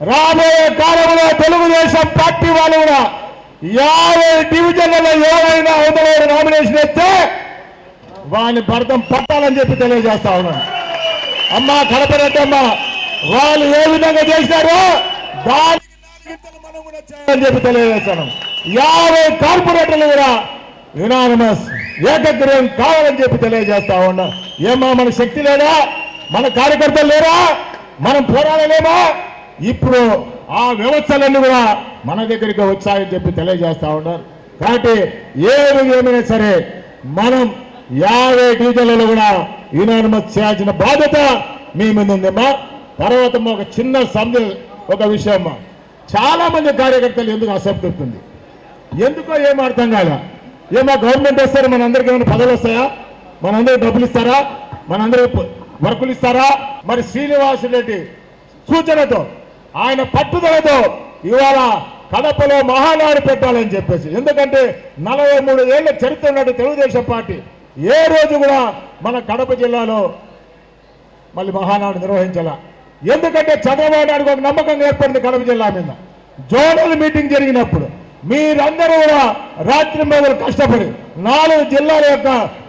రాబోయే కాలంలో తెలుగుదేశం పార్టీ వాళ్ళు కూడా యాభై డివిజన్లలో ఎవరైనా అవతల నామినేషన్ ఇస్తే వాని భర్తం పట్టాలని చెప్పి తెలియజేస్తా ఉన్నాను. అమ్మా కడపరెడ్డమ్మ వాళ్ళు ఏ విధంగా చేశారో దానికి నాలుగింతలు కూడా చేయాలని చెప్పి తెలియజేస్తాను. యాభై కార్పొరేటర్లు కూడా యునానిమస్ ఏకగ్రహం కావాలని చెప్పి తెలియజేస్తా ఉన్నా ఏమా మన శక్తి లేదా? మన కార్యకర్తలు లేరా? మనం పోరాడలేమా? ఇప్పుడు ఆ వ్యవస్థలన్నీ కూడా మన దగ్గరికి వచ్చాయని చెప్పి తెలియజేస్తా ఉన్నారు. కాబట్టి ఏది ఏమైనా సరే మనం యాభై డివిజన్లలో కూడా యునానిమస్ చేయాల్సిన బాధ్యత మీ మీద ఉందమ్మా. తర్వాత ఒక చిన్న సందే ఒక విషయం చాలా మంది కార్యకర్తలు ఎందుకు అసంతృప్తి ఎందుకో ఏం అర్థం కాల? ఏమో గవర్నమెంట్ వస్తారు మన అందరికి ఏమైనా పదవులు వస్తాయా? మనందరికి డబ్బులు ఇస్తారా? మనందరికి వర్కులు ఇస్తారా? మరి శ్రీనివాస్ రెడ్డి సూచనతో ఆయన పట్టుదలతో ఇవాళ కడపలో మహానాడు పెట్టాలని చెప్పేసి. ఎందుకంటే నలభై మూడు ఏళ్ళ చరిత్ర ఉన్నట్టు తెలుగుదేశం పార్టీ ఏ రోజు కూడా మన కడప జిల్లాలో మళ్ళీ మహానాడు నిర్వహించాల. ఎందుకంటే చంద్రబాబు ఒక నమ్మకం ఏర్పడింది కడప జిల్లా మీద. జోనల్ మీటింగ్ జరిగినప్పుడు మీరందరూ కూడా రాత్రి మీద కష్టపడి నాలుగు జిల్లాల యొక్క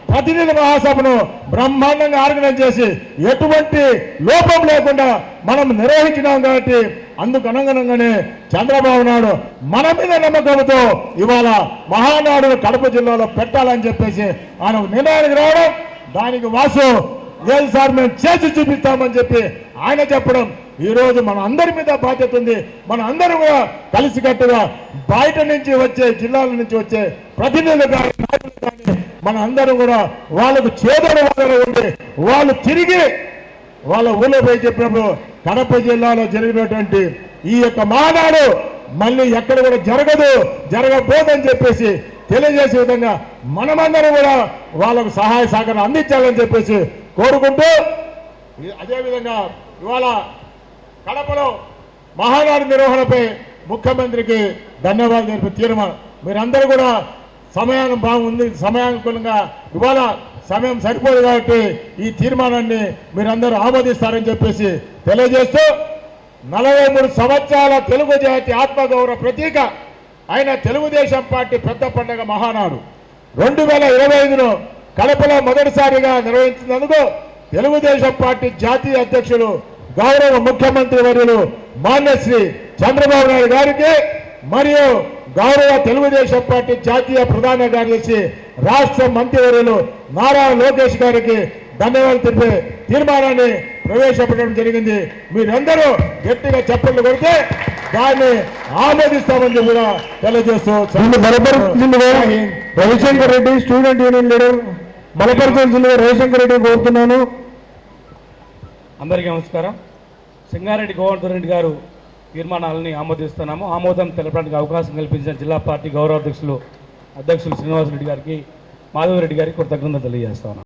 ప్రతినిధి మహాసభను బ్రహ్మాండంగా ఆర్గనైజ్ చేసి ఎటువంటి లోపం లేకుండా మనం నిర్వహించినాం కాబట్టి అందుకు అనుగుణంగానే చంద్రబాబు నాయుడు మన మీద నమ్మకంతో ఇవాళ మహానాడు కడప జిల్లాలో పెట్టాలని చెప్పేసి ఆయన నిర్ణయానికి రావడం దానికి వాసు లేదు సార్ మేము చేసి చూపిస్తామని చెప్పి ఆయన చెప్పడం. ఈరోజు మన అందరి మీద బాధ్యత ఉంది. మన అందరూ కూడా కలిసికట్టుగా బయట నుంచి వచ్చే జిల్లాల నుంచి వచ్చే ప్రతినిధులు మన అందరం కూడా వాళ్ళకు చేదోడు వాళ్ళలో ఉండి వాళ్ళు తిరిగి వాళ్ళ ఊళ్ళో పోయి చెప్పినప్పుడు కడప జిల్లాలో జరిగినటువంటి ఈ యొక్క మానాడు మళ్ళీ ఎక్కడ కూడా జరగదు జరగబోదని చెప్పేసి తెలియజేసే విధంగా మనమందరం కూడా వాళ్ళకు సహాయ సహకారం అందించాలని చెప్పేసి కోరుకుంటూ అదేవిధంగా ఇవాళ కడపలో మహానాడు నిర్వహణపై ముఖ్యమంత్రికి ధన్యవాదాలు తెలిపి తీర్మానం. మీరందరూ కూడా సమయాన్ని బాగుంది. సమయానుకూలంగా ఇవాళ సమయం సరిపోదు కాబట్టి ఈ తీర్మానాన్ని మీరందరూ ఆమోదిస్తారని చెప్పేసి తెలియజేస్తూ నలభై మూడు సంవత్సరాల తెలుగు జాతి ఆత్మగౌరవ ప్రతీక అయిన తెలుగుదేశం పార్టీ పెద్ద పండగ మహానాడు. రెండు వేల ఇరవై ఐదులో కడపలో మొదటిసారిగా నిర్వహించినందుకు తెలుగుదేశం పార్టీ జాతీయ అధ్యక్షులు గౌరవ ముఖ్యమంత్రి వర్యులు మాన్యశ్రీ చంద్రబాబు నాయుడు గారికి మరియు గౌరవ తెలుగుదేశం పార్టీ జాతీయ ప్రధాన కార్యదర్శి రాష్ట్ర మంత్రివర్యులు నారా లోకేష్ గారికి ధన్యవాదాలు తెలిపే తీర్మానాన్ని ప్రవేశపెట్టడం జరిగింది. మీరందరూ గట్టిగా చప్పట్లు కొడితే దాన్ని ఆమోదిస్తామని కూడా తెలియజేస్తూ Ravishankar Reddy student union leader. మలపరిచిందిగా Ravishankar Reddy కోరుతున్నాను. అందరికీ నమస్కారం. సింగారెడ్డి గోవర్ధన్ రెడ్డి గారు తీర్మానాలని ఆమోదిస్తున్నాము. ఆమోదం తెలపడానికి అవకాశం కల్పించిన జిల్లా పార్టీ గౌరవ అధ్యక్షులు అధ్యక్షులు శ్రీనివాసరెడ్డి గారికి మాధవరెడ్డి గారికి కృతజ్ఞత తెలియజేస్తాను